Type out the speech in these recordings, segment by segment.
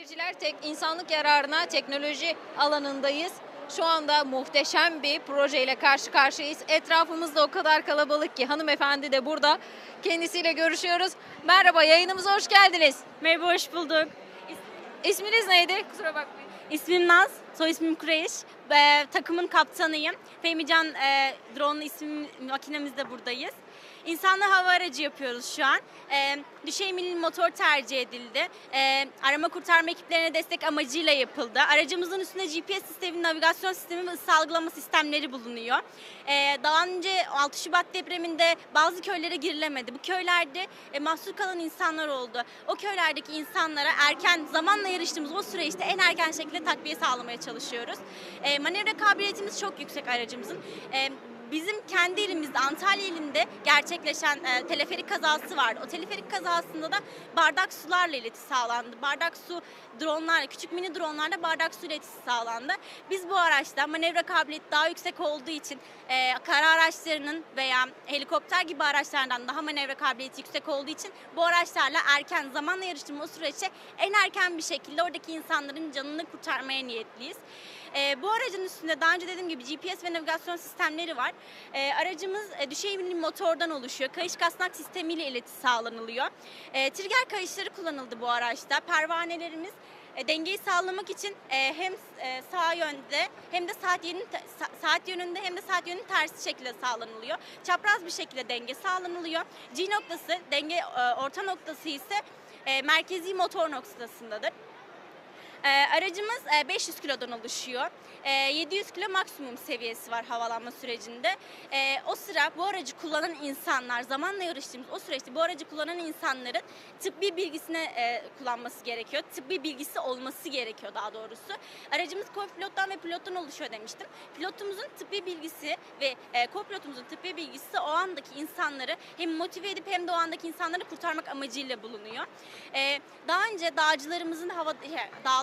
seyirciler tek insanlık yararına teknoloji alanındayız. Şu anda muhteşem bir projeyle karşı karşıyayız. Etrafımızda o kadar kalabalık ki hanımefendi de burada. Kendisiyle görüşüyoruz. Merhaba yayınımıza hoş geldiniz. Merhaba, hoş bulduk. İsminiz neydi? Kusura bakmayın. İsmim Naz, soy ismim Kureyş. Ee, takımın kaptanıyım. Fehmican e, drone isim makinemizde buradayız. İnsanlı hava aracı yapıyoruz şu an. Ee, düşey milli motor tercih edildi. Ee, arama kurtarma ekiplerine destek amacıyla yapıldı. Aracımızın üstünde GPS sistemi, navigasyon sistemi ve ısı algılama sistemleri bulunuyor. Ee, daha önce 6 Şubat depreminde bazı köylere girilemedi. Bu köylerde e, mahsur kalan insanlar oldu. O köylerdeki insanlara erken zamanla yarıştığımız o süreçte en erken şekilde takviye sağlamaya çalışıyoruz. E, manevra kabiliyetimiz çok yüksek aracımızın. E, Bizim kendi ilimizde Antalya ilinde gerçekleşen e, teleferik kazası vardı. O teleferik kazasında da bardak sularla ileti sağlandı. Bardak su dronlarla, küçük mini dronlarla bardak su iletisi sağlandı. Biz bu araçta manevra kabiliyeti daha yüksek olduğu için e, kara araçlarının veya helikopter gibi araçlardan daha manevra kabiliyeti yüksek olduğu için bu araçlarla erken zamanla yarıştırma o süreçte en erken bir şekilde oradaki insanların canını kurtarmaya niyetliyiz. E, bu aracın üstünde daha önce dediğim gibi GPS ve navigasyon sistemleri var. E, aracımız e, düşey milli motordan oluşuyor. Kayış kasnak sistemiyle ileti sağlanılıyor. E, trigger kayışları kullanıldı bu araçta. Pervanelerimiz e, dengeyi sağlamak için e, hem e, sağ yönde hem de saat sa- saat yönünde hem de saat yönünün tersi şekilde sağlanılıyor. Çapraz bir şekilde denge sağlanılıyor. G noktası denge e, orta noktası ise e, merkezi motor noktasındadır. Ee, aracımız e, 500 kilodan oluşuyor. Ee, 700 kilo maksimum seviyesi var havalanma sürecinde. Ee, o sıra bu aracı kullanan insanlar, zamanla yarıştığımız o süreçte bu aracı kullanan insanların tıbbi bilgisine e, kullanması gerekiyor. Tıbbi bilgisi olması gerekiyor daha doğrusu. Aracımız co-pilottan ve pilottan oluşuyor demiştim. Pilotumuzun tıbbi bilgisi ve e, co-pilotumuzun tıbbi bilgisi o andaki insanları hem motive edip hem de o andaki insanları kurtarmak amacıyla bulunuyor. Ee, daha önce dağcılarımızın hava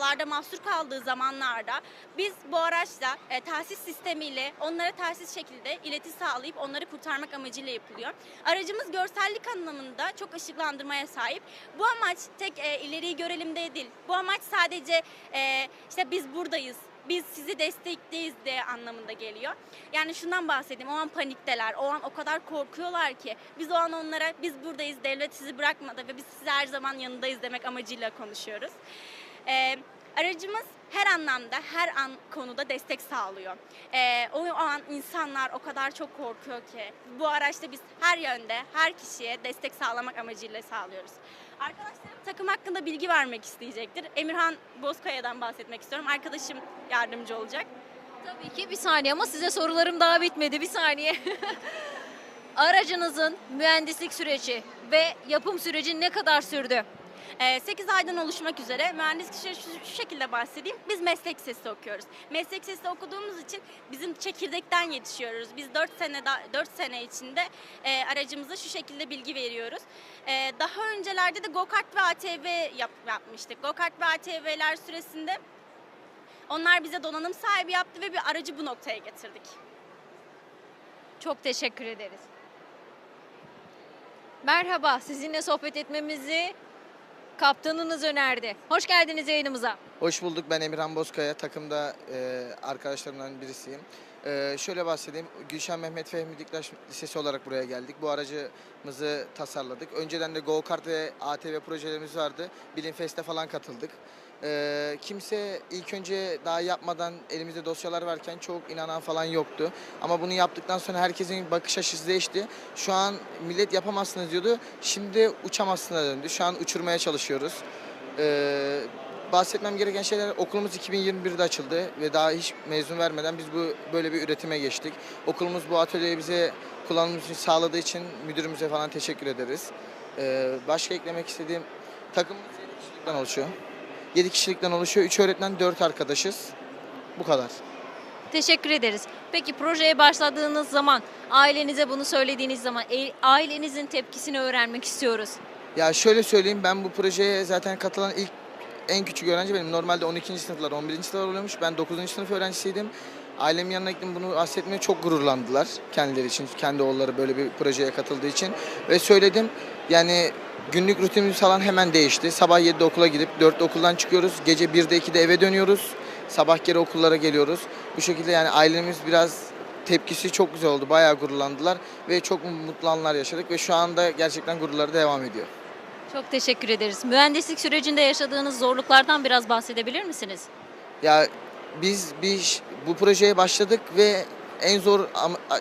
dağlarda mahsur kaldığı zamanlarda biz bu araçla e, telsiz sistemiyle onlara telsiz şekilde ileti sağlayıp onları kurtarmak amacıyla yapılıyor. Aracımız görsellik anlamında çok ışıklandırmaya sahip. Bu amaç tek e, ileriyi görelim de değil. Bu amaç sadece e, işte biz buradayız biz sizi destekteyiz de anlamında geliyor. Yani şundan bahsedeyim. O an panikteler. O an o kadar korkuyorlar ki. Biz o an onlara biz buradayız. Devlet sizi bırakmadı ve biz size her zaman yanındayız demek amacıyla konuşuyoruz. Ee, aracımız her anlamda, her an konuda destek sağlıyor. Ee, o an insanlar o kadar çok korkuyor ki. Bu araçta biz her yönde, her kişiye destek sağlamak amacıyla sağlıyoruz. Arkadaşlarım takım hakkında bilgi vermek isteyecektir. Emirhan Bozkaya'dan bahsetmek istiyorum. Arkadaşım yardımcı olacak. Tabii ki bir saniye ama size sorularım daha bitmedi. Bir saniye. Aracınızın mühendislik süreci ve yapım süreci ne kadar sürdü? 8 aydan oluşmak üzere mühendislik süreci şu, şekilde bahsedeyim. Biz meslek lisesi okuyoruz. Meslek lisesi okuduğumuz için bizim çekirdekten yetişiyoruz. Biz 4 sene 4 sene içinde e, aracımıza şu şekilde bilgi veriyoruz. E, daha öncelerde de go-kart ve ATV yap, yapmıştık. Go-kart ve ATV'ler süresinde onlar bize donanım sahibi yaptı ve bir aracı bu noktaya getirdik. Çok teşekkür ederiz. Merhaba, sizinle sohbet etmemizi kaptanınız önerdi. Hoş geldiniz yayınımıza. Hoş bulduk. Ben Emirhan Bozkaya. Takımda e, arkadaşlarımdan birisiyim. E, şöyle bahsedeyim. Gülşen Mehmet Fehmi Diktaş Lisesi olarak buraya geldik. Bu aracımızı tasarladık. Önceden de Go Kart ve ATV projelerimiz vardı. Bilim Fest'e falan katıldık. E, kimse ilk önce daha yapmadan elimizde dosyalar varken çok inanan falan yoktu. Ama bunu yaptıktan sonra herkesin bakış açısı değişti. Şu an millet yapamazsınız diyordu. Şimdi uçamazsınız döndü. Şu an uçurmaya çalışıyoruz. E, bahsetmem gereken şeyler okulumuz 2021'de açıldı ve daha hiç mezun vermeden biz bu böyle bir üretime geçtik. Okulumuz bu atölyeyi bize kullanmamız için sağladığı için müdürümüze falan teşekkür ederiz. Ee, başka eklemek istediğim takımımız 7 kişilikten oluşuyor. 7 kişilikten oluşuyor. 3 öğretmen, 4 arkadaşız. Bu kadar. Teşekkür ederiz. Peki projeye başladığınız zaman, ailenize bunu söylediğiniz zaman e- ailenizin tepkisini öğrenmek istiyoruz. Ya şöyle söyleyeyim ben bu projeye zaten katılan ilk en küçük öğrenci benim. Normalde 12. sınıflar, 11. sınıflar oluyormuş. Ben 9. sınıf öğrencisiydim. Ailemin yanına gittim bunu bahsetmeye çok gururlandılar kendileri için, kendi oğulları böyle bir projeye katıldığı için. Ve söyledim yani günlük rutinimiz falan hemen değişti. Sabah 7'de okula gidip 4'te okuldan çıkıyoruz. Gece 1'de 2'de eve dönüyoruz. Sabah geri okullara geliyoruz. Bu şekilde yani ailemiz biraz tepkisi çok güzel oldu. Bayağı gururlandılar ve çok mutlu anlar yaşadık ve şu anda gerçekten gururları devam ediyor. Çok teşekkür ederiz. Mühendislik sürecinde yaşadığınız zorluklardan biraz bahsedebilir misiniz? Ya biz bir bu projeye başladık ve en zor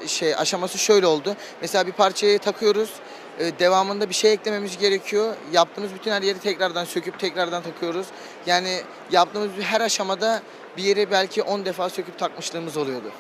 şey aşaması şöyle oldu. Mesela bir parçayı takıyoruz. e, Devamında bir şey eklememiz gerekiyor. Yaptığımız bütün her yeri tekrardan söküp tekrardan takıyoruz. Yani yaptığımız her aşamada bir yeri belki 10 defa söküp takmışlığımız oluyordu.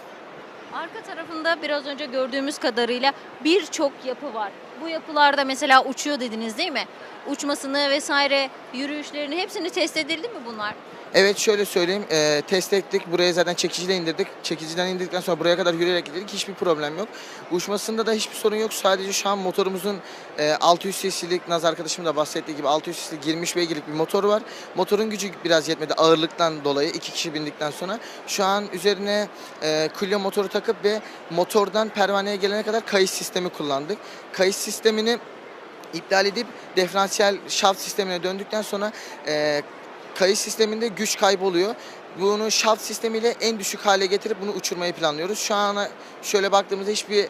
Arka tarafında biraz önce gördüğümüz kadarıyla birçok yapı var. Bu yapılarda mesela uçuyor dediniz değil mi? Uçmasını vesaire, yürüyüşlerini hepsini test edildi mi bunlar? Evet şöyle söyleyeyim. e, test ettik. Buraya zaten çekiciyle indirdik. Çekiciden indirdikten sonra buraya kadar yürüyerek gittik. Hiçbir problem yok. Uçmasında da hiçbir sorun yok. Sadece şu an motorumuzun e, 600 cc'lik Naz arkadaşım da bahsettiği gibi 600 cc'lik 23 beygirlik bir motor var. Motorun gücü biraz yetmedi ağırlıktan dolayı. iki kişi bindikten sonra. Şu an üzerine e, Clio motoru takıp ve motordan pervaneye gelene kadar kayış sistemi kullandık. Kayış sistemini iptal edip diferansiyel şaft sistemine döndükten sonra e, kayış sisteminde güç kayboluyor. Bunu şaft sistemiyle en düşük hale getirip bunu uçurmayı planlıyoruz. Şu ana şöyle baktığımızda hiçbir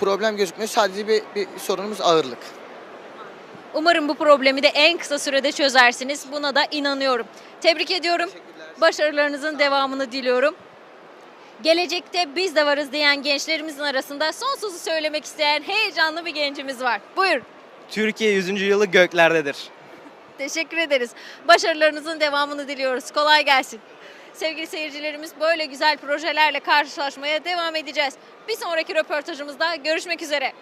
problem gözükmüyor. Sadece bir, bir sorunumuz ağırlık. Umarım bu problemi de en kısa sürede çözersiniz. Buna da inanıyorum. Tebrik ediyorum. Başarılarınızın devamını diliyorum. Gelecekte biz de varız diyen gençlerimizin arasında son sözü söylemek isteyen heyecanlı bir gencimiz var. Buyur. Türkiye 100. yılı göklerdedir. Teşekkür ederiz. Başarılarınızın devamını diliyoruz. Kolay gelsin. Sevgili seyircilerimiz böyle güzel projelerle karşılaşmaya devam edeceğiz. Bir sonraki röportajımızda görüşmek üzere.